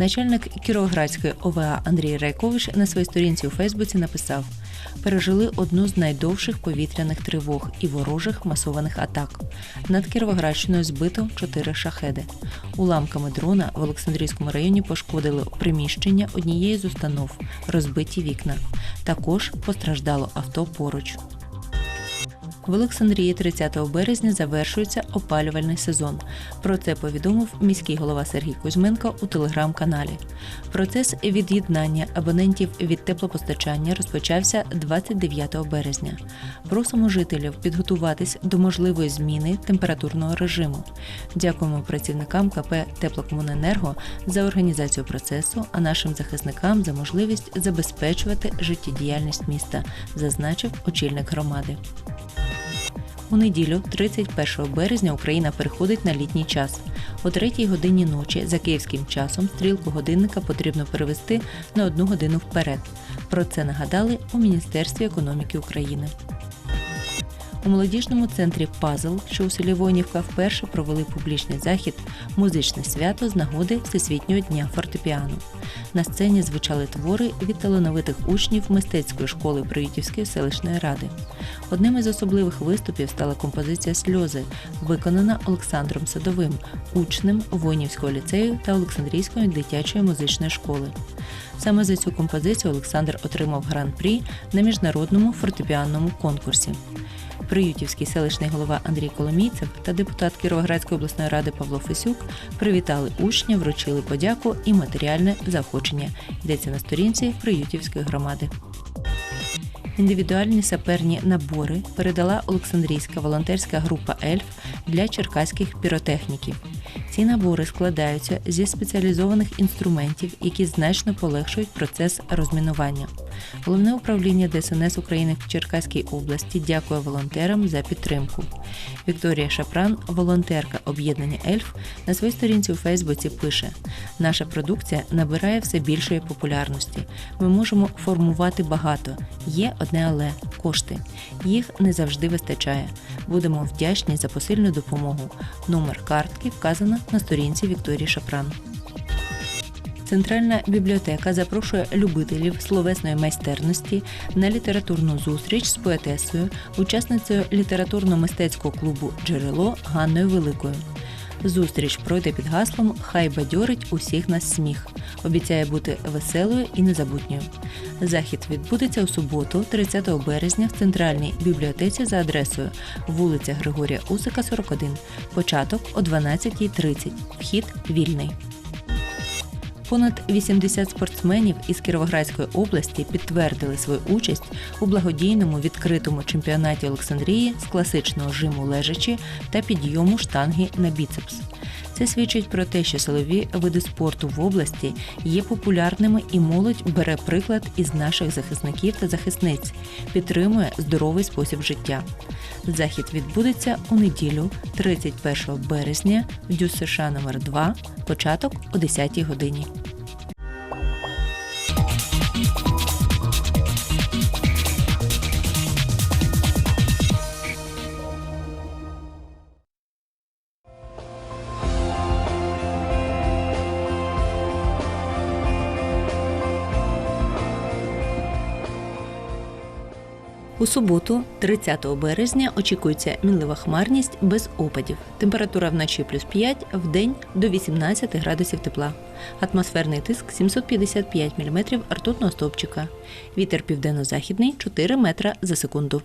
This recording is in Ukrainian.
Начальник Кіровоградської ОВА Андрій Райкович на своїй сторінці у Фейсбуці написав: пережили одну з найдовших повітряних тривог і ворожих масованих атак. Над Кіровоградщиною збито чотири шахеди. Уламками дрона в Олександрійському районі пошкодили приміщення однієї з установ, розбиті вікна. Також постраждало авто поруч. В Олександрії 30 березня завершується опалювальний сезон. Про це повідомив міський голова Сергій Кузьменко у телеграм-каналі. Процес від'єднання абонентів від теплопостачання розпочався 29 березня. Просимо жителів підготуватись до можливої зміни температурного режиму. Дякуємо працівникам КП Теплокомуненерго за організацію процесу, а нашим захисникам за можливість забезпечувати життєдіяльність міста, зазначив очільник громади. У неділю, 31 березня, Україна переходить на літній час. О 3 годині ночі за київським часом стрілку годинника потрібно перевести на одну годину вперед. Про це нагадали у Міністерстві економіки України. У молодіжному центрі Пазл, що у селі Воїнівка, вперше провели публічний захід Музичне свято з нагоди Всесвітнього дня фортепіано. На сцені звучали твори від талановитих учнів мистецької школи Приютівської селищної ради. Одним із особливих виступів стала композиція Сльози, виконана Олександром Садовим, учнем Воїнівського ліцею та Олександрійської дитячої музичної школи. Саме за цю композицію Олександр отримав гран-прі на міжнародному фортепіанному конкурсі. Приютівський селищний голова Андрій Коломійцев та депутат Кіровоградської обласної ради Павло Фесюк привітали учня, вручили подяку і матеріальне заохочення. Йдеться на сторінці Приютівської громади. Індивідуальні саперні набори передала Олександрійська волонтерська група Ельф для черкаських піротехніків. Ці набори складаються зі спеціалізованих інструментів, які значно полегшують процес розмінування. Головне управління ДСНС України в Черкаській області дякує волонтерам за підтримку. Вікторія Шапран, волонтерка об'єднання Ельф, на своїй сторінці у Фейсбуці пише: наша продукція набирає все більшої популярності. Ми можемо формувати багато. Є одне але кошти. Їх не завжди вистачає. Будемо вдячні за посильну допомогу. Номер картки вказано на сторінці Вікторії Шапран. Центральна бібліотека запрошує любителів словесної майстерності на літературну зустріч з поетесою, учасницею літературно-мистецького клубу Джерело Ганною Великою. Зустріч пройде під гаслом Хай бадьорить усіх нас сміх. Обіцяє бути веселою і незабутньою. Захід відбудеться у суботу, 30 березня, в центральній бібліотеці за адресою вулиця Григорія Усика, 41. Початок о 12.30. Вхід вільний. Понад 80 спортсменів із Кіровоградської області підтвердили свою участь у благодійному відкритому чемпіонаті Олександрії з класичного жиму лежачі та підйому штанги на біцепс. Це свідчить про те, що силові види спорту в області є популярними і молодь бере приклад із наших захисників та захисниць, підтримує здоровий спосіб життя. Захід відбудеться у неділю, 31 березня, в ДЮС США номер 2 початок о 10 годині. У суботу, 30 березня, очікується мінлива хмарність без опадів. Температура вночі плюс 5, в день до 18 градусів тепла. Атмосферний тиск 755 мм ртутного стовпчика. Вітер південно-західний 4 метра за секунду.